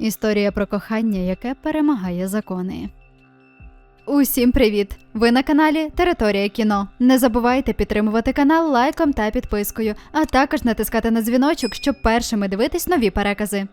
Історія про кохання, яке перемагає закони. Усім привіт! Ви на каналі Територія кіно. Не забувайте підтримувати канал лайком та підпискою, а також натискати на дзвіночок, щоб першими дивитись нові перекази.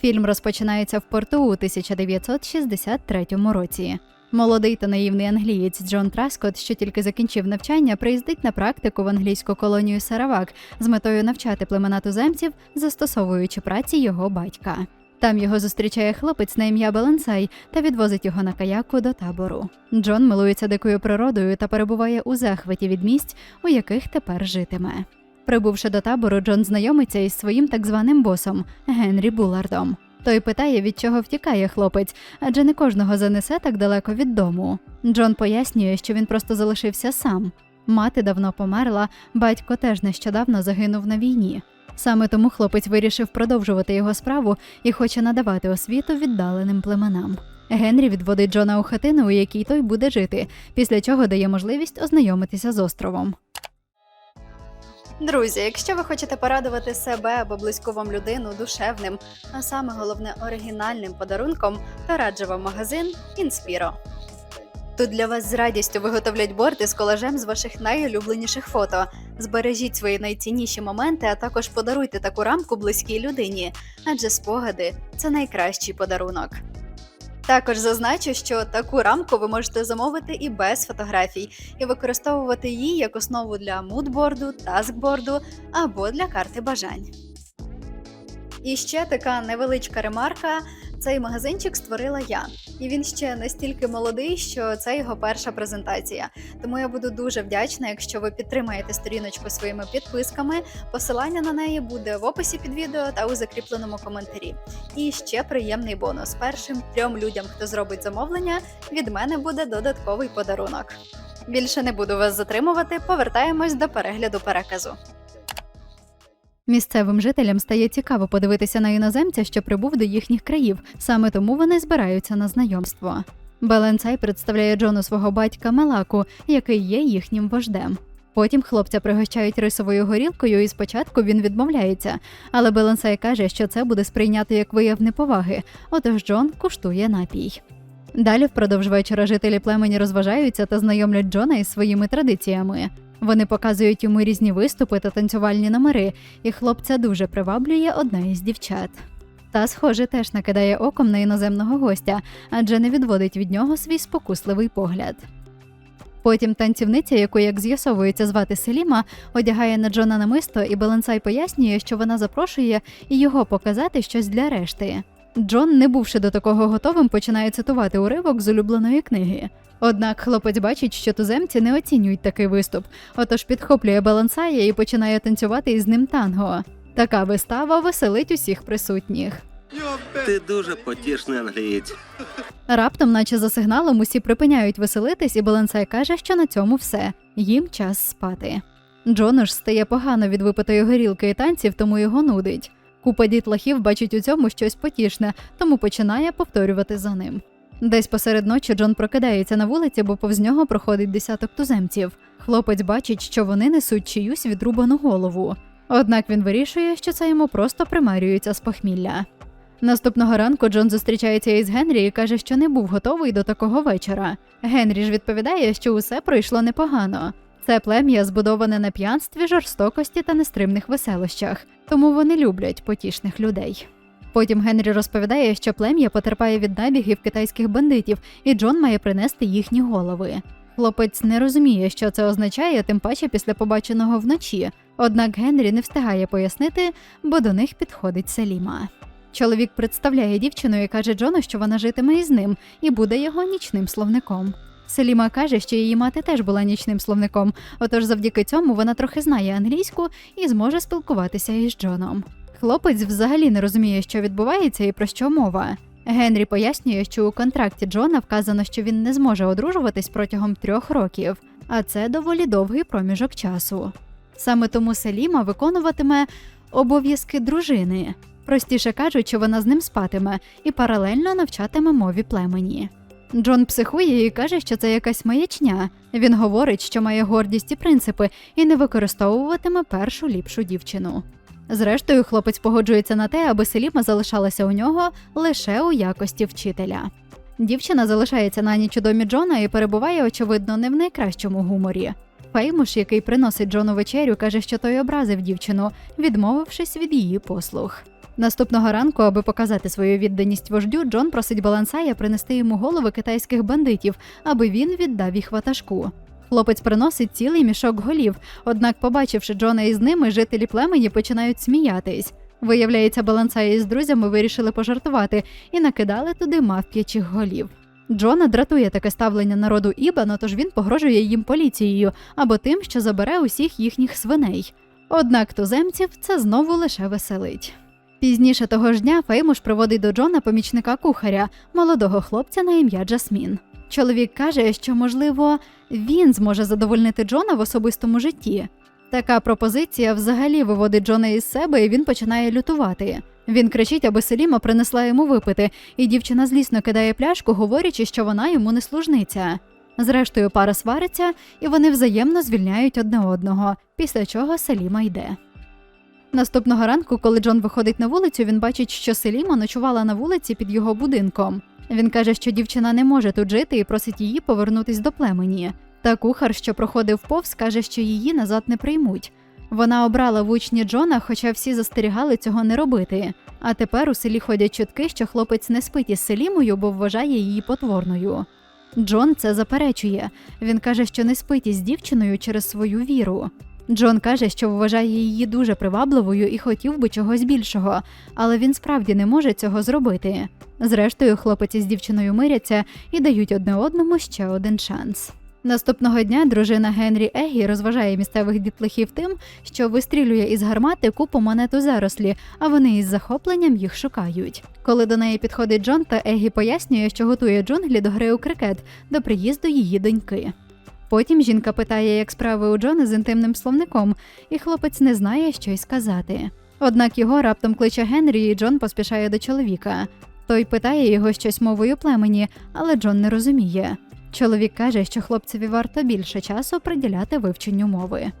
Фільм розпочинається в порту у 1963 році. Молодий та наївний англієць Джон Траскот, що тільки закінчив навчання, приїздить на практику в англійську колонію Саравак з метою навчати племена туземців, застосовуючи праці його батька. Там його зустрічає хлопець на ім'я Балансай та відвозить його на каяку до табору. Джон милується дикою природою та перебуває у захваті від місць, у яких тепер житиме. Прибувши до табору, Джон знайомиться із своїм так званим босом Генрі Булардом. Той питає, від чого втікає хлопець, адже не кожного занесе так далеко від дому. Джон пояснює, що він просто залишився сам. Мати давно померла, батько теж нещодавно загинув на війні. Саме тому хлопець вирішив продовжувати його справу і хоче надавати освіту віддаленим племенам. Генрі відводить Джона у хатину, у якій той буде жити, після чого дає можливість ознайомитися з островом. Друзі, якщо ви хочете порадувати себе або близьку вам людину душевним, а саме головне оригінальним подарунком, то раджу вам магазин Інспіро. Тут для вас з радістю виготовлять борти з колажем з ваших найулюбленіших фото. Збережіть свої найцінніші моменти, а також подаруйте таку рамку близькій людині, адже спогади це найкращий подарунок. Також зазначу, що таку рамку ви можете замовити і без фотографій, і використовувати її як основу для мудборду, таскборду або для карти бажань. І ще така невеличка ремарка: цей магазинчик створила я, і він ще настільки молодий, що це його перша презентація. Тому я буду дуже вдячна, якщо ви підтримаєте сторіночку своїми підписками. Посилання на неї буде в описі під відео та у закріпленому коментарі. І ще приємний бонус: першим трьом людям, хто зробить замовлення, від мене буде додатковий подарунок. Більше не буду вас затримувати. Повертаємось до перегляду переказу. Місцевим жителям стає цікаво подивитися на іноземця, що прибув до їхніх країв. Саме тому вони збираються на знайомство. Баленцай представляє Джону свого батька Мелаку, який є їхнім вождем. Потім хлопця пригощають рисовою горілкою, і спочатку він відмовляється, але Беленсай каже, що це буде сприйнято як вияв неповаги, отож Джон куштує напій. Далі впродовж вечора жителі племені розважаються та знайомлять Джона із своїми традиціями. Вони показують йому різні виступи та танцювальні номери, і хлопця дуже приваблює одна із дівчат. Та, схоже, теж накидає оком на іноземного гостя, адже не відводить від нього свій спокусливий погляд. Потім танцівниця, яку, як з'ясовується, звати Селіма, одягає на Джона намисто, і Балансай пояснює, що вона запрошує його показати щось для решти. Джон, не бувши до такого готовим, починає цитувати уривок з улюбленої книги. Однак хлопець бачить, що туземці не оцінюють такий виступ, отож підхоплює балансая і починає танцювати із ним танго. Така вистава веселить усіх присутніх. Ти дуже потішний англієць. Раптом, наче за сигналом, усі припиняють веселитись, і Балансай каже, що на цьому все. Їм час спати. Джону ж стає погано від випитої горілки і танців, тому його нудить. Купа дітлахів бачить у цьому щось потішне, тому починає повторювати за ним. Десь посеред ночі Джон прокидається на вулиці, бо повз нього проходить десяток туземців. Хлопець бачить, що вони несуть чиюсь відрубану голову. Однак він вирішує, що це йому просто примарюється з похмілля. Наступного ранку Джон зустрічається із Генрі і каже, що не був готовий до такого вечора. Генрі ж відповідає, що усе пройшло непогано. Це плем'я збудоване на п'янстві, жорстокості та нестримних веселощах, тому вони люблять потішних людей. Потім Генрі розповідає, що плем'я потерпає від набігів китайських бандитів, і Джон має принести їхні голови. Хлопець не розуміє, що це означає, тим паче після побаченого вночі. Однак Генрі не встигає пояснити, бо до них підходить Селіма. Чоловік представляє дівчину і каже Джону, що вона житиме із ним і буде його нічним словником. Селіма каже, що її мати теж була нічним словником, отож завдяки цьому вона трохи знає англійську і зможе спілкуватися із Джоном. Хлопець взагалі не розуміє, що відбувається і про що мова. Генрі пояснює, що у контракті Джона вказано, що він не зможе одружуватись протягом трьох років, а це доволі довгий проміжок часу. Саме тому Селіма виконуватиме обов'язки дружини, простіше кажучи, вона з ним спатиме і паралельно навчатиме мові племені. Джон психує і каже, що це якась маячня. Він говорить, що має гордість і принципи, і не використовуватиме першу ліпшу дівчину. Зрештою, хлопець погоджується на те, аби Селіма залишалася у нього лише у якості вчителя. Дівчина залишається на ніч у домі Джона і перебуває, очевидно, не в найкращому гуморі. Феймуш, який приносить Джону вечерю, каже, що той образив дівчину, відмовившись від її послуг. Наступного ранку, аби показати свою відданість вождю, Джон просить Балансая принести йому голови китайських бандитів, аби він віддав їх ватажку. Хлопець приносить цілий мішок голів, однак, побачивши Джона із ними, жителі племені починають сміятись. Виявляється, Балансай із друзями вирішили пожартувати і накидали туди мавп'ячих голів. Джона дратує таке ставлення народу Ібано, тож він погрожує їм поліцією або тим, що забере усіх їхніх свиней. Однак туземців це знову лише веселить. Пізніше того ж дня Феймуш приводить до Джона помічника кухаря, молодого хлопця на ім'я Джасмін. Чоловік каже, що, можливо, він зможе задовольнити Джона в особистому житті. Така пропозиція взагалі виводить Джона із себе, і він починає лютувати. Він кричить, аби Селіма принесла йому випити, і дівчина злісно кидає пляшку, говорячи, що вона йому не служниця. Зрештою, пара свариться, і вони взаємно звільняють одне одного, після чого Селіма йде. Наступного ранку, коли Джон виходить на вулицю, він бачить, що Селіма ночувала на вулиці під його будинком. Він каже, що дівчина не може тут жити і просить її повернутись до племені. Та кухар, що проходив повз, каже, що її назад не приймуть. Вона обрала в учні Джона, хоча всі застерігали цього не робити. А тепер у селі ходять чутки, що хлопець не спить із Селімою, бо вважає її потворною. Джон це заперечує. Він каже, що не спить із дівчиною через свою віру. Джон каже, що вважає її дуже привабливою і хотів би чогось більшого, але він справді не може цього зробити. Зрештою, хлопець із дівчиною миряться і дають одне одному ще один шанс. Наступного дня дружина Генрі Егі розважає місцевих дітлахів тим, що вистрілює із гармати купу монет у зарослі, а вони із захопленням їх шукають. Коли до неї підходить Джон, та Егі пояснює, що готує джунглі до гри у крикет до приїзду її доньки. Потім жінка питає, як справи у Джона з інтимним словником, і хлопець не знає, що й сказати. Однак його раптом кличе Генрі, і Джон поспішає до чоловіка. Той питає його щось мовою племені, але Джон не розуміє. Чоловік каже, що хлопцеві варто більше часу приділяти вивченню мови.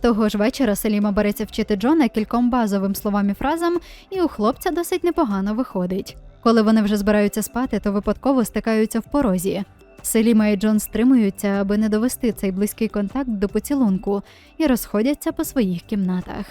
Того ж вечора Селіма береться вчити Джона кільком базовим словам і фразам, і у хлопця досить непогано виходить. Коли вони вже збираються спати, то випадково стикаються в порозі. Селіма і Джон стримуються, аби не довести цей близький контакт до поцілунку, і розходяться по своїх кімнатах.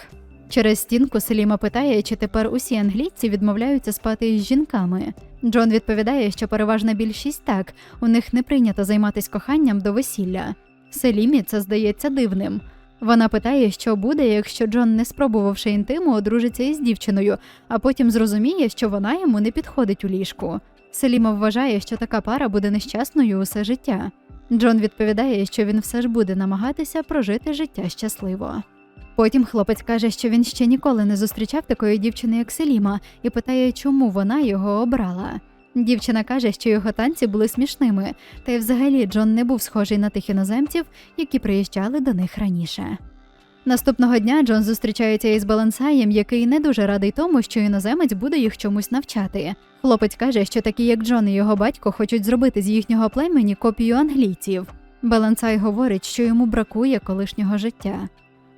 Через стінку Селіма питає, чи тепер усі англійці відмовляються спати із жінками. Джон відповідає, що переважна більшість так, у них не прийнято займатися коханням до весілля. Селімі це здається дивним. Вона питає, що буде, якщо Джон, не спробувавши інтиму, одружиться із дівчиною, а потім зрозуміє, що вона йому не підходить у ліжку. Селіма вважає, що така пара буде нещасною усе життя. Джон відповідає, що він все ж буде намагатися прожити життя щасливо. Потім хлопець каже, що він ще ніколи не зустрічав такої дівчини, як Селіма, і питає, чому вона його обрала. Дівчина каже, що його танці були смішними, та й взагалі Джон не був схожий на тих іноземців, які приїжджали до них раніше. Наступного дня Джон зустрічається із Балансаєм, який не дуже радий тому, що іноземець буде їх чомусь навчати. Хлопець каже, що такі, як Джон і його батько, хочуть зробити з їхнього племені копію англійців. Балансай говорить, що йому бракує колишнього життя.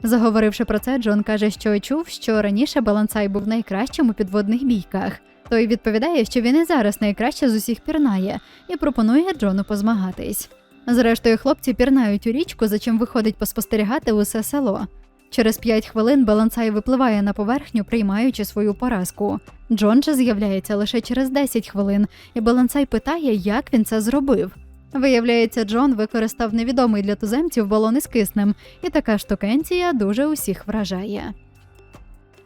Заговоривши про це, Джон каже, що чув, що раніше Балансай був найкращим у підводних бійках. Той відповідає, що він і зараз найкраще з усіх пірнає, і пропонує Джону позмагатись. Зрештою, хлопці пірнають у річку, за чим виходить поспостерігати усе село. Через п'ять хвилин Балансай випливає на поверхню, приймаючи свою поразку. Джон же з'являється лише через 10 хвилин, і Балансай питає, як він це зробив. Виявляється, Джон використав невідомий для туземців балон із киснем, і така штукенція дуже усіх вражає.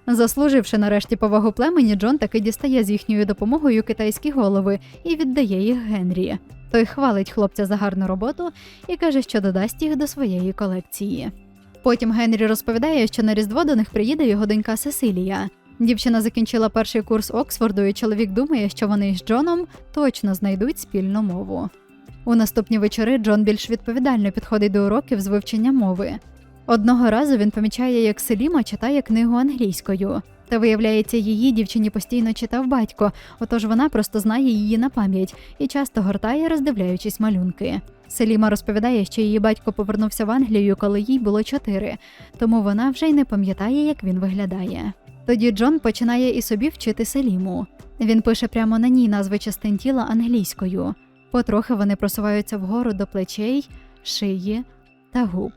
Заслуживши нарешті повагу племені, Джон таки дістає з їхньою допомогою китайські голови і віддає їх Генрі. Той хвалить хлопця за гарну роботу і каже, що додасть їх до своєї колекції. Потім Генрі розповідає, що на Різдво до них приїде його донька Сесилія. Дівчина закінчила перший курс Оксфорду, і чоловік думає, що вони з Джоном точно знайдуть спільну мову. У наступні вечори Джон більш відповідально підходить до уроків з вивчення мови. Одного разу він помічає, як Селіма читає книгу англійською. Та виявляється, її дівчині постійно читав батько, отож вона просто знає її на пам'ять і часто гортає, роздивляючись малюнки. Селіма розповідає, що її батько повернувся в Англію, коли їй було чотири, тому вона вже й не пам'ятає, як він виглядає. Тоді Джон починає і собі вчити Селіму. Він пише прямо на ній назви частин тіла англійською. Потрохи вони просуваються вгору до плечей, шиї та губ.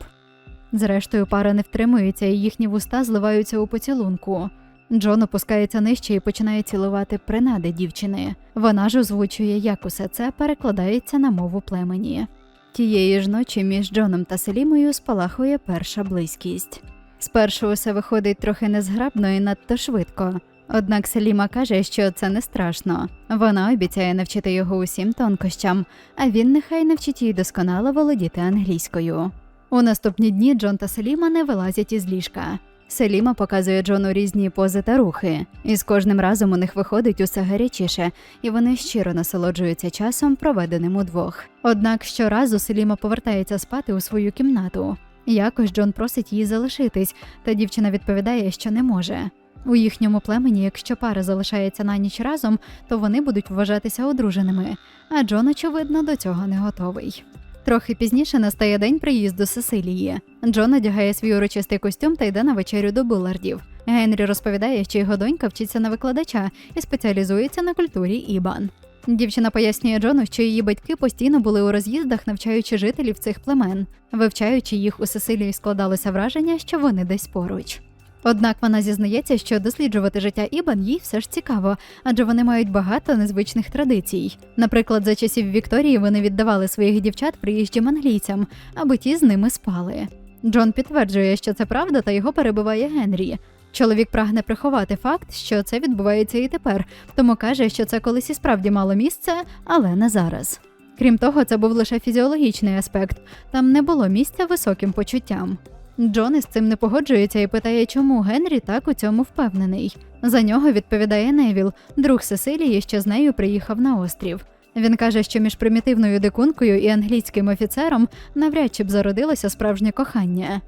Зрештою, пара не втримується, і їхні вуста зливаються у поцілунку. Джон опускається нижче і починає цілувати принади дівчини. Вона ж озвучує, як усе це перекладається на мову племені. Тієї ж ночі між Джоном та Селімою спалахує перша близькість. Спершу усе виходить трохи незграбно і надто швидко. Однак Селіма каже, що це не страшно. Вона обіцяє навчити його усім тонкощам, а він нехай навчить їй досконало володіти англійською. У наступні дні Джон та Селіма не вилазять із ліжка. Селіма показує Джону різні пози та рухи, і з кожним разом у них виходить усе гарячіше, і вони щиро насолоджуються часом, проведеним удвох. Однак щоразу Селіма повертається спати у свою кімнату. Якось Джон просить її залишитись, та дівчина відповідає, що не може. У їхньому племені, якщо пара залишається на ніч разом, то вони будуть вважатися одруженими, а Джон, очевидно, до цього не готовий. Трохи пізніше настає день приїзду Сесилії. Джон одягає свій урочистий костюм та йде на вечерю до Буллардів. Генрі розповідає, що його донька вчиться на викладача і спеціалізується на культурі Ібан. Дівчина пояснює Джону, що її батьки постійно були у роз'їздах, навчаючи жителів цих племен. Вивчаючи їх у Сесилії, складалося враження, що вони десь поруч. Однак вона зізнається, що досліджувати життя Ібан їй все ж цікаво, адже вони мають багато незвичних традицій. Наприклад, за часів Вікторії вони віддавали своїх дівчат приїжджим англійцям, аби ті з ними спали. Джон підтверджує, що це правда, та його перебиває Генрі. Чоловік прагне приховати факт, що це відбувається і тепер, тому каже, що це колись і справді мало місце, але не зараз. Крім того, це був лише фізіологічний аспект, там не було місця високим почуттям. Джон із цим не погоджується і питає, чому Генрі так у цьому впевнений. За нього відповідає Невіл, друг Сесилії, що з нею приїхав на острів. Він каже, що між примітивною дикункою і англійським офіцером навряд чи б зародилося справжнє кохання.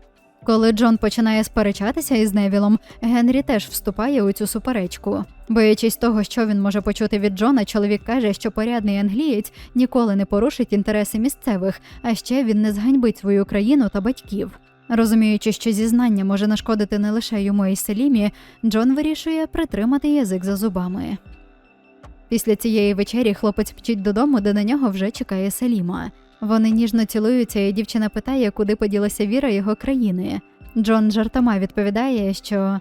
Коли Джон починає сперечатися із Невілом, Генрі теж вступає у цю суперечку. Боячись того, що він може почути від Джона, чоловік каже, що порядний англієць ніколи не порушить інтереси місцевих, а ще він не зганьбить свою країну та батьків. Розуміючи, що зізнання може нашкодити не лише йому і Селімі, Джон вирішує притримати язик за зубами. Після цієї вечері хлопець мчить додому, де на нього вже чекає Селіма. Вони ніжно цілуються, і дівчина питає, куди поділася віра його країни. Джон жартома відповідає, що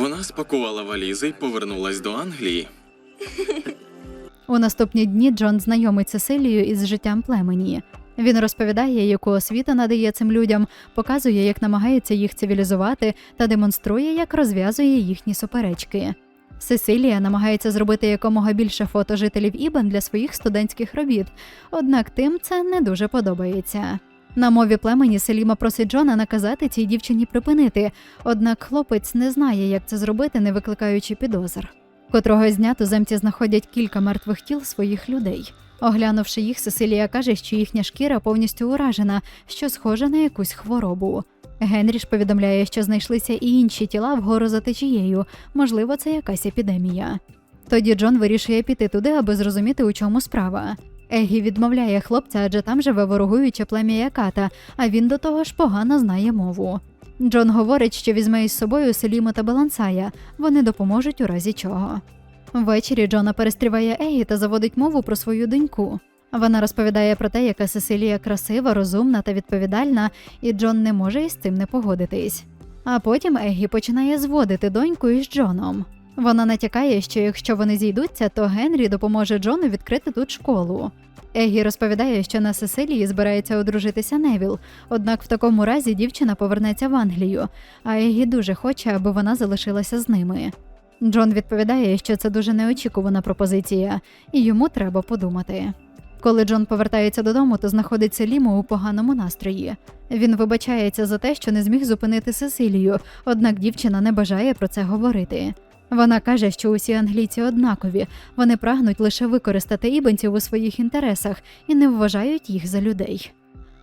Вона спакувала валізи й повернулась до Англії. у наступні дні Джон знайомить Сесилію із життям племені. Він розповідає, яку освіту надає цим людям, показує, як намагається їх цивілізувати та демонструє, як розв'язує їхні суперечки. Сесилія намагається зробити якомога більше фото жителів Ібан для своїх студентських робіт, однак тим це не дуже подобається. На мові племені Селіма просить Джона наказати цій дівчині припинити, однак хлопець не знає, як це зробити, не викликаючи підозр. Котрогось дня туземці знаходять кілька мертвих тіл своїх людей. Оглянувши їх, Сесилія каже, що їхня шкіра повністю уражена, що схожа на якусь хворобу. Генрі ж повідомляє, що знайшлися і інші тіла вгору за течією, можливо, це якась епідемія. Тоді Джон вирішує піти туди, аби зрозуміти, у чому справа. Егі відмовляє хлопця, адже там живе ворогуюче плем'я Яката, а він до того ж погано знає мову. Джон говорить, що візьме із собою Селіму та Балансая, вони допоможуть у разі чого. Ввечері Джона перестріває Егі та заводить мову про свою доньку. Вона розповідає про те, яка Сесилія красива, розумна та відповідальна, і Джон не може із цим не погодитись. А потім Егі починає зводити доньку із Джоном. Вона натякає, що якщо вони зійдуться, то Генрі допоможе Джону відкрити тут школу. Егі розповідає, що на Сесилії збирається одружитися Невіл, однак в такому разі дівчина повернеться в Англію, а Егі дуже хоче, аби вона залишилася з ними. Джон відповідає, що це дуже неочікувана пропозиція, і йому треба подумати. Коли Джон повертається додому, то знаходить Селіму у поганому настрої. Він вибачається за те, що не зміг зупинити Сесилію, однак дівчина не бажає про це говорити. Вона каже, що усі англійці однакові, вони прагнуть лише використати ібанців у своїх інтересах і не вважають їх за людей.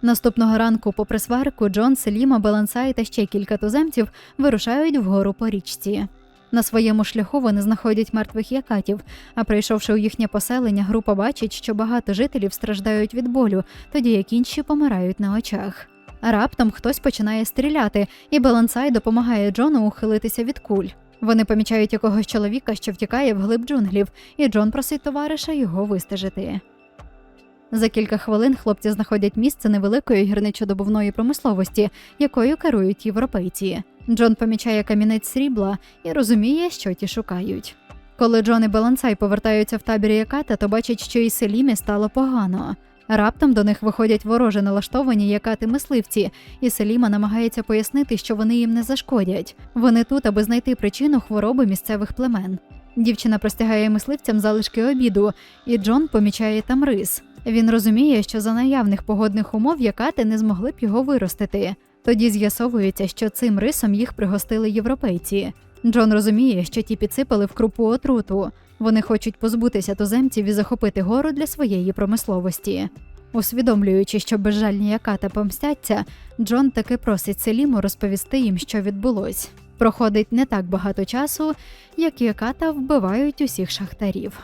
Наступного ранку, попри сварку, Джон, Селіма, Балансай та ще кілька туземців вирушають вгору по річці. На своєму шляху вони знаходять мертвих якатів, а прийшовши у їхнє поселення, група бачить, що багато жителів страждають від болю, тоді як інші помирають на очах. Раптом хтось починає стріляти, і Балансай допомагає Джону ухилитися від куль. Вони помічають якогось чоловіка, що втікає вглиб джунглів, і Джон просить товариша його вистежити. За кілька хвилин хлопці знаходять місце невеликої гірничодобувної промисловості, якою керують європейці. Джон помічає камінець срібла і розуміє, що ті шукають. Коли Джон і Балансай повертаються в табір Яката, то бачать, що і Селімі стало погано. Раптом до них виходять вороже налаштовані якати мисливці, і Селіма намагається пояснити, що вони їм не зашкодять. Вони тут, аби знайти причину хвороби місцевих племен. Дівчина простягає мисливцям залишки обіду, і Джон помічає там рис. Він розуміє, що за наявних погодних умов якати не змогли б його виростити. Тоді з'ясовується, що цим рисом їх пригостили європейці. Джон розуміє, що ті підсипали в крупу отруту. Вони хочуть позбутися туземців і захопити гору для своєї промисловості. Усвідомлюючи, що безжальні яката помстяться, Джон таки просить Селіму розповісти їм, що відбулось. Проходить не так багато часу, як яката вбивають усіх шахтарів.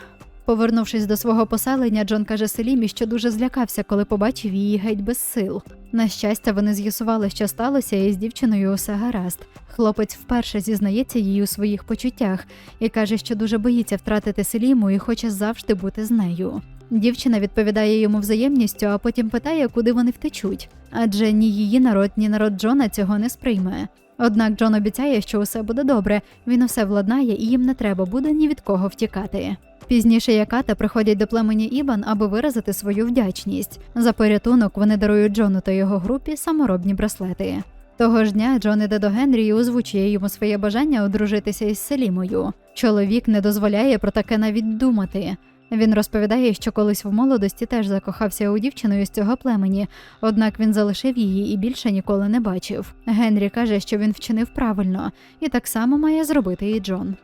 Повернувшись до свого поселення, Джон каже Селімі, що дуже злякався, коли побачив її геть без сил. На щастя, вони з'ясували, що сталося, і з дівчиною усе гаразд. Хлопець вперше зізнається їй у своїх почуттях і каже, що дуже боїться втратити Селіму і хоче завжди бути з нею. Дівчина відповідає йому взаємністю, а потім питає, куди вони втечуть, адже ні її народ, ні народ Джона цього не сприйме. Однак Джон обіцяє, що усе буде добре, він усе владнає і їм не треба буде ні від кого втікати. Пізніше Яката приходять до племені Ібан, аби виразити свою вдячність. За порятунок вони дарують Джону та його групі саморобні браслети. Того ж дня Джон іде до Генрі і озвучує йому своє бажання одружитися із Селімою. Чоловік не дозволяє про таке навіть думати. Він розповідає, що колись в молодості теж закохався у дівчину із цього племені, однак він залишив її і більше ніколи не бачив. Генрі каже, що він вчинив правильно, і так само має зробити і Джон.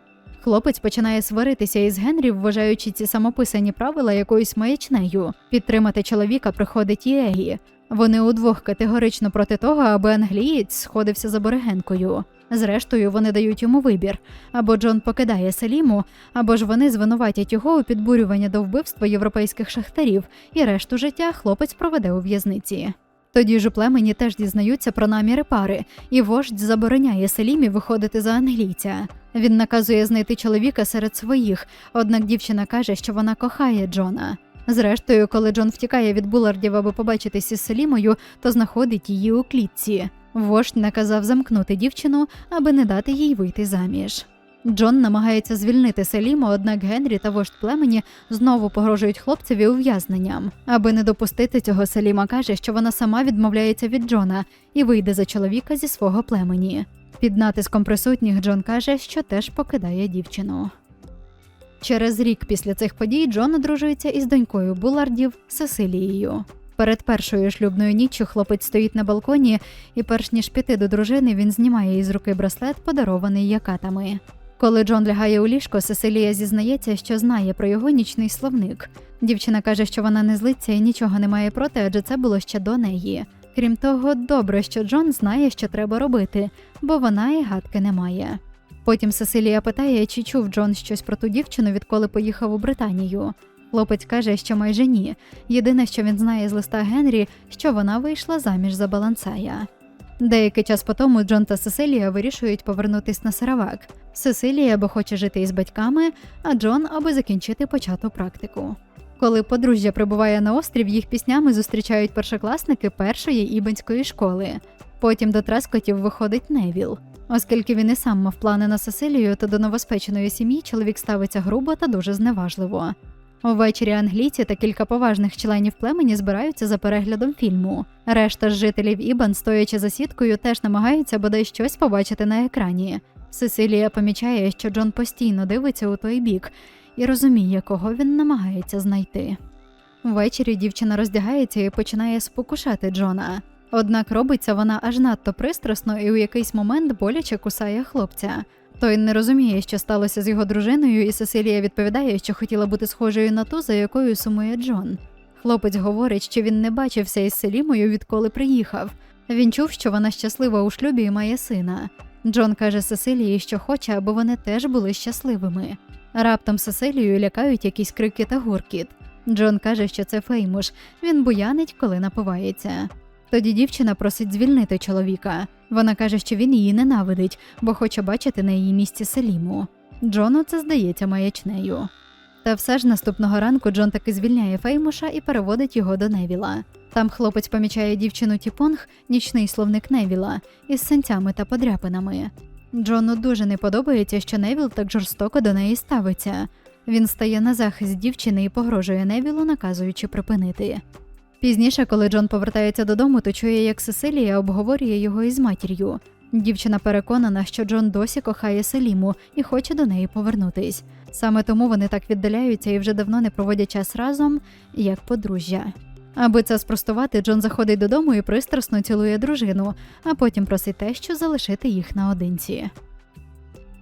Хлопець починає сваритися із Генрі, вважаючи ці самописані правила якоюсь маячнею. Підтримати чоловіка приходить і Егі. Вони удвох категорично проти того, аби англієць сходився з аборигенкою. Зрештою, вони дають йому вибір: або Джон покидає Селіму, або ж вони звинуватять його у підбурюванні до вбивства європейських шахтарів, і решту життя хлопець проведе у в'язниці. Тоді ж у племені теж дізнаються про наміри пари, і вождь забороняє Селімі виходити за англійця. Він наказує знайти чоловіка серед своїх, однак дівчина каже, що вона кохає Джона. Зрештою, коли Джон втікає від Булардів, аби побачитись із Селімою, то знаходить її у клітці. Вождь наказав замкнути дівчину, аби не дати їй вийти заміж. Джон намагається звільнити Селіму, однак Генрі та вождь племені знову погрожують хлопцеві ув'язненням. Аби не допустити цього, Селіма каже, що вона сама відмовляється від Джона і вийде за чоловіка зі свого племені. Під натиском присутніх Джон каже, що теж покидає дівчину. Через рік після цих подій Джон одружується із донькою Булардів Сесилією. Перед першою шлюбною ніччю хлопець стоїть на балконі, і перш ніж піти до дружини, він знімає із руки браслет, подарований якатами. Коли Джон лягає у ліжко, Сесилія зізнається, що знає про його нічний словник. Дівчина каже, що вона не злиться і нічого не має проти, адже це було ще до неї. Крім того, добре, що Джон знає, що треба робити, бо вона і гадки не має. Потім Сесилія питає, чи чув Джон щось про ту дівчину, відколи поїхав у Британію. Хлопець каже, що майже ні. Єдине, що він знає з листа Генрі, що вона вийшла заміж за балансая. Деякий час по тому Джон та Сесилія вирішують повернутись на Саравак. Сесилія або хоче жити із батьками, а Джон аби закінчити почату практику. Коли подружжя прибуває на острів, їх піснями зустрічають першокласники першої ібанської школи. Потім до трескотів виходить Невіл. Оскільки він і сам мав плани на Сесилію, то до новоспеченої сім'ї чоловік ставиться грубо та дуже зневажливо. Увечері англійці та кілька поважних членів племені збираються за переглядом фільму. Решта ж жителів Ібан, стоячи за сіткою, теж намагаються бодай щось побачити на екрані. Сесилія помічає, що Джон постійно дивиться у той бік і розуміє, кого він намагається знайти. Ввечері дівчина роздягається і починає спокушати Джона. Однак робиться вона аж надто пристрасно і у якийсь момент боляче кусає хлопця. Той не розуміє, що сталося з його дружиною, і Сесилія відповідає, що хотіла бути схожою на ту, за якою сумує Джон. Хлопець говорить, що він не бачився із Селімою, відколи приїхав. Він чув, що вона щаслива у шлюбі і має сина. Джон каже Сесилії, що хоче, аби вони теж були щасливими. Раптом Сесилію лякають якісь крики та гуркіт. Джон каже, що це Феймуш. Він буянить, коли напивається. Тоді дівчина просить звільнити чоловіка. Вона каже, що він її ненавидить, бо хоче бачити на її місці Селіму. Джону це здається маячнею. Та все ж наступного ранку Джон таки звільняє Феймуша і переводить його до Невіла. Там хлопець помічає дівчину Тіпонг, нічний словник Невіла, із синцями та подряпинами. Джону дуже не подобається, що Невіл так жорстоко до неї ставиться. Він стає на захист дівчини і погрожує Невілу, наказуючи припинити. Пізніше, коли Джон повертається додому, то чує, як Сесилія обговорює його із матір'ю. Дівчина переконана, що Джон досі кохає Селіму і хоче до неї повернутись. Саме тому вони так віддаляються і вже давно не проводять час разом, як подружжя. Аби це спростувати, Джон заходить додому і пристрасно цілує дружину, а потім просить тещу залишити їх наодинці.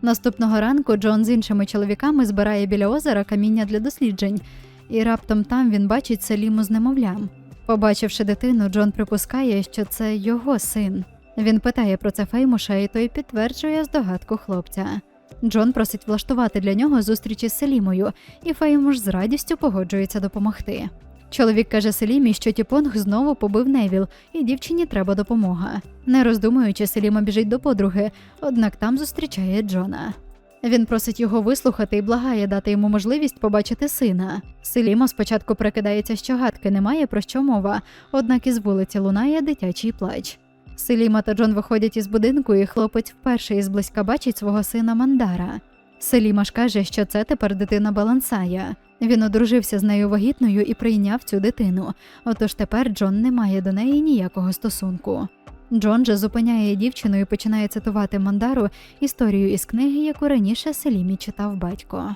Наступного ранку Джон з іншими чоловіками збирає біля озера каміння для досліджень, і раптом там він бачить Селіму з немовлям. Побачивши дитину, Джон припускає, що це його син. Він питає про це Феймуша, і той підтверджує здогадку хлопця. Джон просить влаштувати для нього зустріч із Селімою, і Феймуш з радістю погоджується допомогти. Чоловік каже Селімі, що Тіпонг знову побив Невіл, і дівчині треба допомога. Не роздумуючи, Селіма біжить до подруги, однак там зустрічає Джона. Він просить його вислухати і благає дати йому можливість побачити сина. Селіма спочатку прикидається, що гадки немає про що мова, однак із вулиці лунає дитячий плач. Селіма та Джон виходять із будинку, і хлопець вперше із бачить свого сина Мандара. Селіма ж каже, що це тепер дитина Балансая. Він одружився з нею вагітною і прийняв цю дитину. Отож тепер Джон не має до неї ніякого стосунку. Джон же зупиняє дівчину і починає цитувати Мандару історію із книги, яку раніше Селімі читав батько.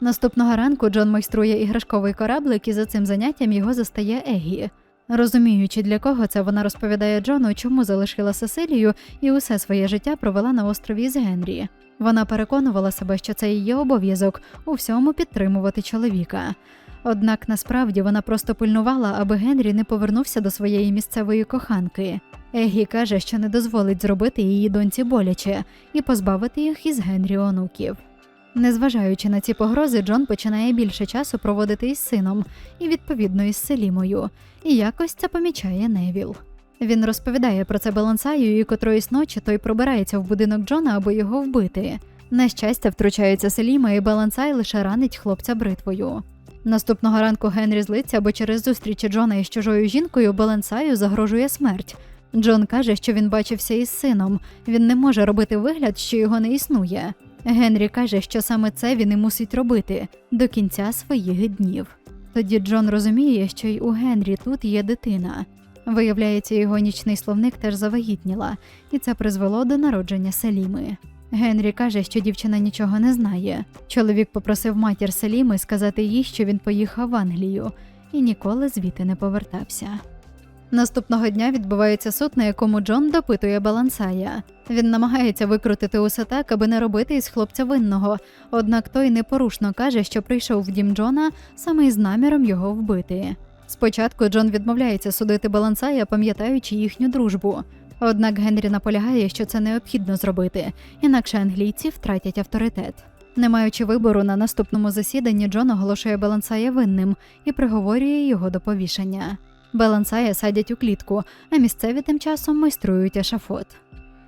Наступного ранку Джон майструє іграшковий кораблик і за цим заняттям його застає Егі. Розуміючи, для кого це, вона розповідає Джону, чому залишила Сесилію і усе своє життя провела на острові з Генрі. Вона переконувала себе, що це її обов'язок у всьому підтримувати чоловіка. Однак насправді вона просто пильнувала, аби Генрі не повернувся до своєї місцевої коханки. Егі каже, що не дозволить зробити її доньці боляче і позбавити їх із Генрі онуків. Незважаючи на ці погрози, Джон починає більше часу проводити із сином і відповідно із Селімою, і якось це помічає Невіл. Він розповідає про це Балансаю, і котроїсь ночі той пробирається в будинок Джона, аби його вбити. На щастя, втручається Селіма, і Балансай лише ранить хлопця бритвою. Наступного ранку Генрі злиться, бо через зустрічі Джона із чужою жінкою Балансаю загрожує смерть. Джон каже, що він бачився із сином. Він не може робити вигляд, що його не існує. Генрі каже, що саме це він і мусить робити до кінця своїх днів. Тоді Джон розуміє, що й у Генрі тут є дитина. Виявляється, його нічний словник теж завагітніла, і це призвело до народження Селіми. Генрі каже, що дівчина нічого не знає. Чоловік попросив матір Селіми сказати їй, що він поїхав в Англію і ніколи звідти не повертався. Наступного дня відбувається суд, на якому Джон допитує Балансая. Він намагається викрутити усе так, аби не робити із хлопця винного. Однак той непорушно каже, що прийшов в дім Джона саме із наміром його вбити. Спочатку Джон відмовляється судити Балансая, пам'ятаючи їхню дружбу. Однак Генрі наполягає, що це необхідно зробити, інакше англійці втратять авторитет. Не маючи вибору на наступному засіданні, Джон оголошує Балансая винним і приговорює його до повішання. Балансая садять у клітку, а місцеві тим часом майструють ешафот.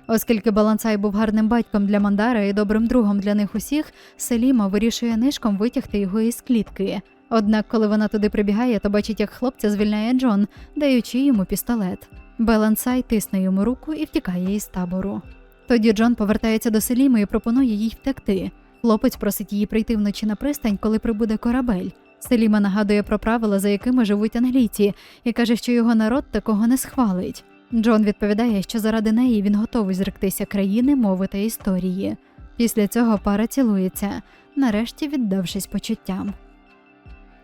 Оскільки Балансай був гарним батьком для Мандара і добрим другом для них усіх, Селіма вирішує нишком витягти його із клітки. Однак, коли вона туди прибігає, то бачить, як хлопця звільняє Джон, даючи йому пістолет. Балансай тисне йому руку і втікає із табору. Тоді Джон повертається до Селіми і пропонує їй втекти. Хлопець просить її прийти вночі на пристань, коли прибуде корабель. Селіма нагадує про правила, за якими живуть англійці, і каже, що його народ такого не схвалить. Джон відповідає, що заради неї він готовий зректися країни, мови та історії. Після цього пара цілується, нарешті віддавшись почуттям.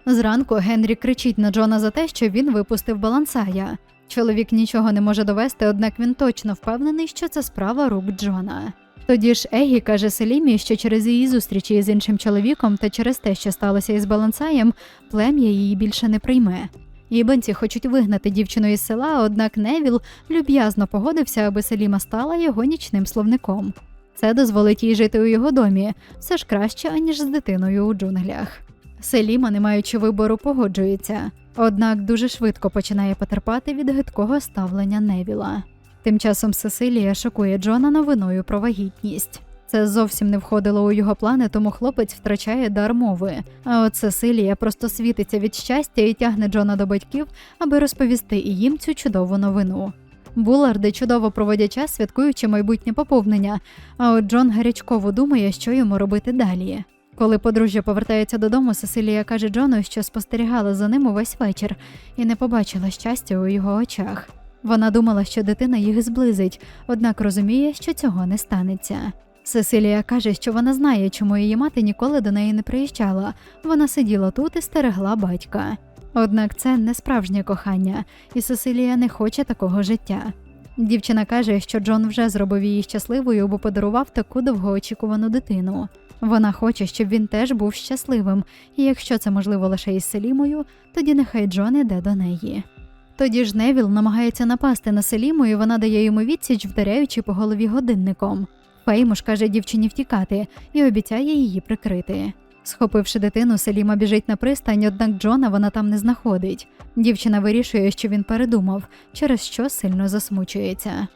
Зранку Генрі кричить на Джона за те, що він випустив балансая. Чоловік нічого не може довести, однак він точно впевнений, що це справа рук Джона. Тоді ж Егі каже Селімі, що через її зустрічі з іншим чоловіком та через те, що сталося із балансаєм, плем'я її більше не прийме. Ібанці хочуть вигнати дівчину із села, однак Невіл люб'язно погодився, аби Селіма стала його нічним словником. Це дозволить їй жити у його домі, все ж краще, аніж з дитиною у джунглях. Селіма, не маючи вибору, погоджується. Однак дуже швидко починає потерпати від гидкого ставлення Невіла. Тим часом Сесилія шокує Джона новиною про вагітність. Це зовсім не входило у його плани, тому хлопець втрачає дар мови. А от Сесилія просто світиться від щастя і тягне Джона до батьків, аби розповісти і їм цю чудову новину. Буларди чудово проводять час, святкуючи майбутнє поповнення, а от Джон гарячково думає, що йому робити далі. Коли подружжя повертається додому, Сесилія каже Джону, що спостерігала за ним увесь вечір і не побачила щастя у його очах. Вона думала, що дитина їх зблизить, однак розуміє, що цього не станеться. Сесилія каже, що вона знає, чому її мати ніколи до неї не приїжджала. Вона сиділа тут і стерегла батька. Однак це не справжнє кохання, і Сесилія не хоче такого життя. Дівчина каже, що Джон вже зробив її щасливою, бо подарував таку довгоочікувану дитину. Вона хоче, щоб він теж був щасливим, і якщо це можливо лише із Селімою, тоді нехай Джон іде до неї. Тоді ж Невіл намагається напасти на Селіму, і вона дає йому відсіч, вдаряючи по голові годинником. Феймуш каже дівчині втікати і обіцяє її прикрити. Схопивши дитину, Селіма біжить на пристань, однак Джона вона там не знаходить. Дівчина вирішує, що він передумав, через що сильно засмучується.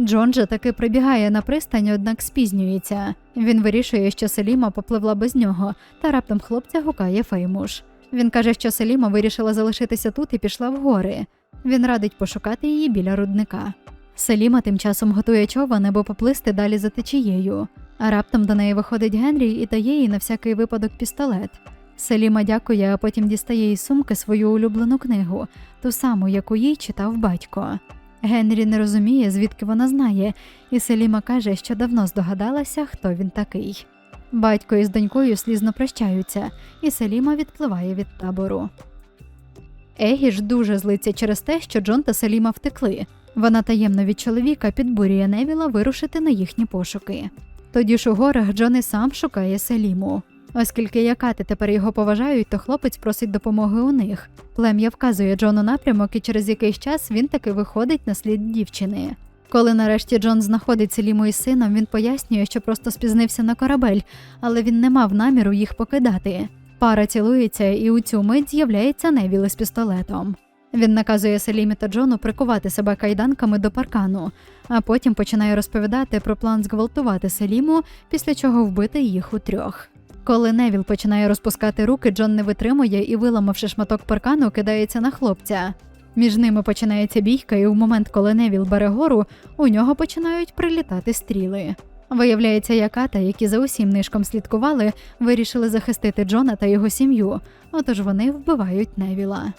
Джон таки прибігає на пристань, однак спізнюється. Він вирішує, що Селіма попливла без нього, та раптом хлопця гукає Феймуш. Він каже, що Селіма вирішила залишитися тут і пішла в гори. Він радить пошукати її біля рудника. Селіма тим часом готує човен, аби поплисти далі за течією. А раптом до неї виходить Генрі і дає їй на всякий випадок пістолет. Селіма дякує, а потім дістає із сумки свою улюблену книгу, ту саму, яку їй читав батько. Генрі не розуміє, звідки вона знає, і Селіма каже, що давно здогадалася, хто він такий. Батько із донькою слізно прощаються, і Селіма відпливає від табору. Егі ж дуже злиться через те, що Джон та Селіма втекли. Вона таємно від чоловіка підбурює Невіла вирушити на їхні пошуки. Тоді ж у горах Джон і сам шукає Селіму. Оскільки якати тепер його поважають, то хлопець просить допомоги у них. Плем'я вказує Джону напрямок, і через якийсь час він таки виходить на слід дівчини. Коли нарешті Джон знаходить Селіму із сином, він пояснює, що просто спізнився на корабель, але він не мав наміру їх покидати. Пара цілується, і у цю мить з'являється Невіл із пістолетом. Він наказує Селімі та Джону прикувати себе кайданками до паркану, а потім починає розповідати про план зґвалтувати Селіму, після чого вбити їх утрьох. Коли Невіл починає розпускати руки, Джон не витримує і, виламавши шматок паркану, кидається на хлопця. Між ними починається бійка, і в момент, коли Невіл бере гору, у нього починають прилітати стріли. Виявляється, яката, які за усім нишком слідкували, вирішили захистити Джона та його сім'ю, отож вони вбивають Невіла.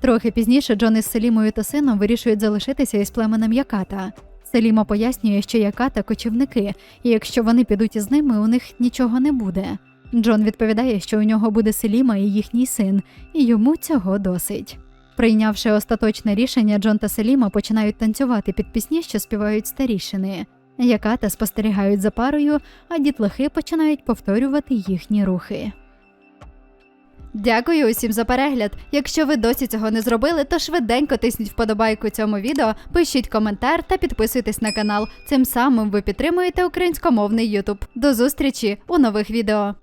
Трохи пізніше Джон із Селімою та сином вирішують залишитися із племенем Яката. Селіма пояснює, що Яката кочівники, і якщо вони підуть із ними, у них нічого не буде. Джон відповідає, що у нього буде Селіма і їхній син, і йому цього досить. Прийнявши остаточне рішення, Джон та Селіма починають танцювати під пісні, що співають старішини. Яката спостерігають за парою, а дітлахи починають повторювати їхні рухи. Дякую усім за перегляд. Якщо ви досі цього не зробили, то швиденько тисніть вподобайку цьому відео, пишіть коментар та підписуйтесь на канал. Цим самим ви підтримуєте українськомовний Ютуб. До зустрічі у нових відео.